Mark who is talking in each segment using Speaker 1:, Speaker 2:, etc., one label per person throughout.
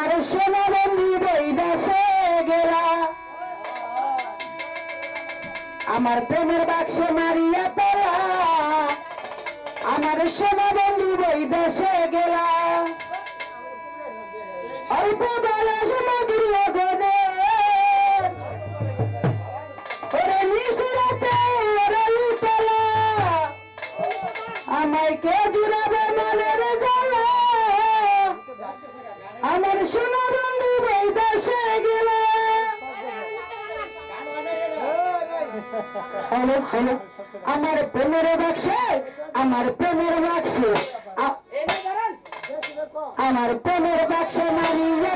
Speaker 1: আমার সোনা বন্ধু বই দেশে গেলা। আমার প্রেমের বাক্সে মারিয়া তোলা। আমার সোনা বন্ধু বই দেশে গেলা। অল্প বয়স মধুর লগনে ওরে নিশিরাতে ওরে লুতলা আমায় কে হ্যালো হ্যালো আমার প্রেমের বাক্সে আমার প্রেমের বাক্সে। আমার প্রেমের বাক্সে মারিয়ে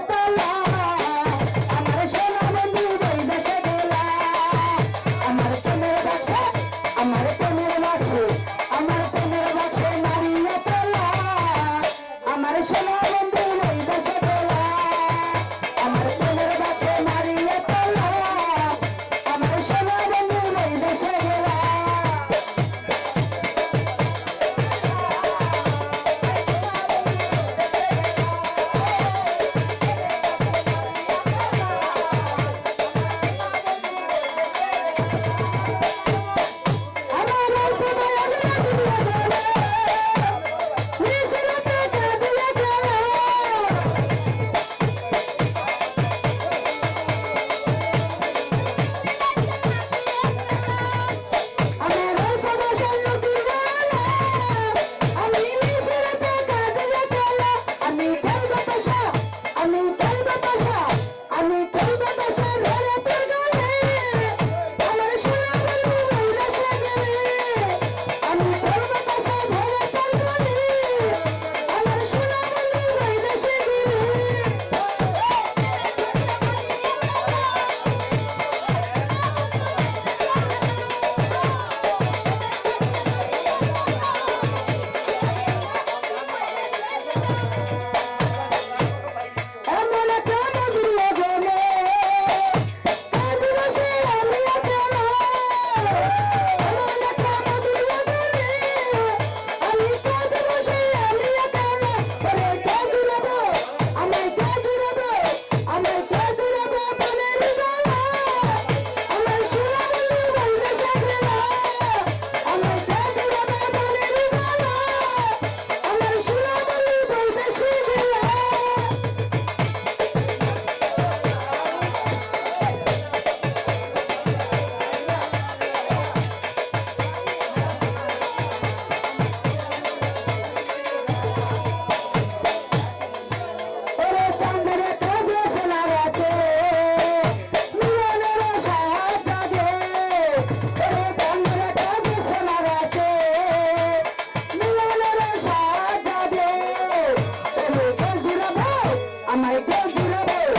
Speaker 1: I'm a bad girl.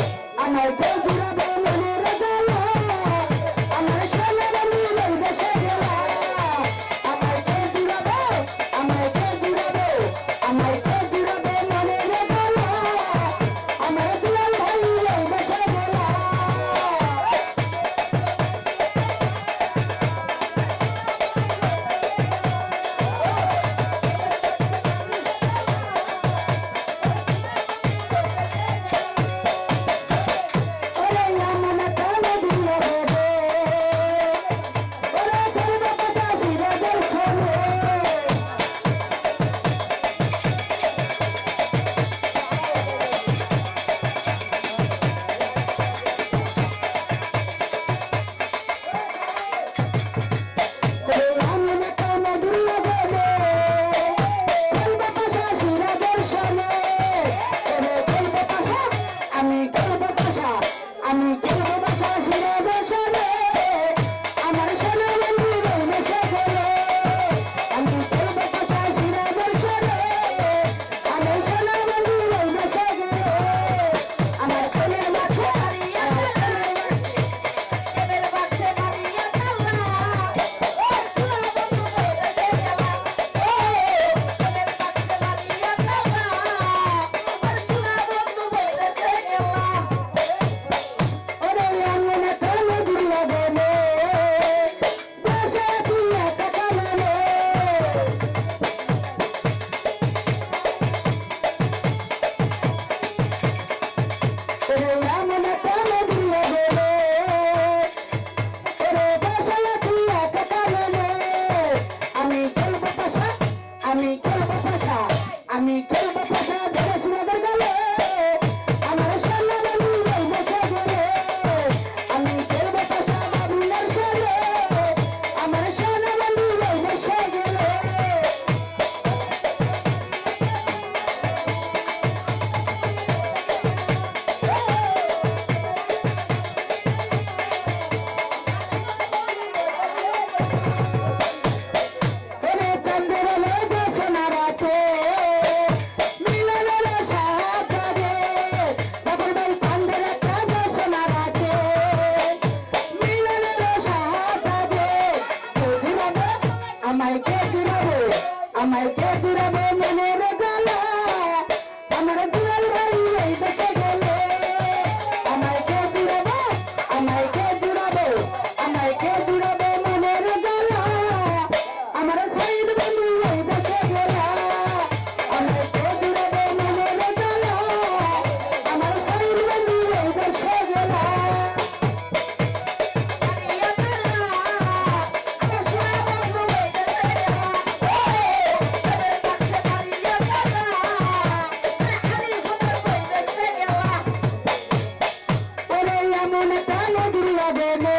Speaker 1: ওরে এমন কালো দিয়া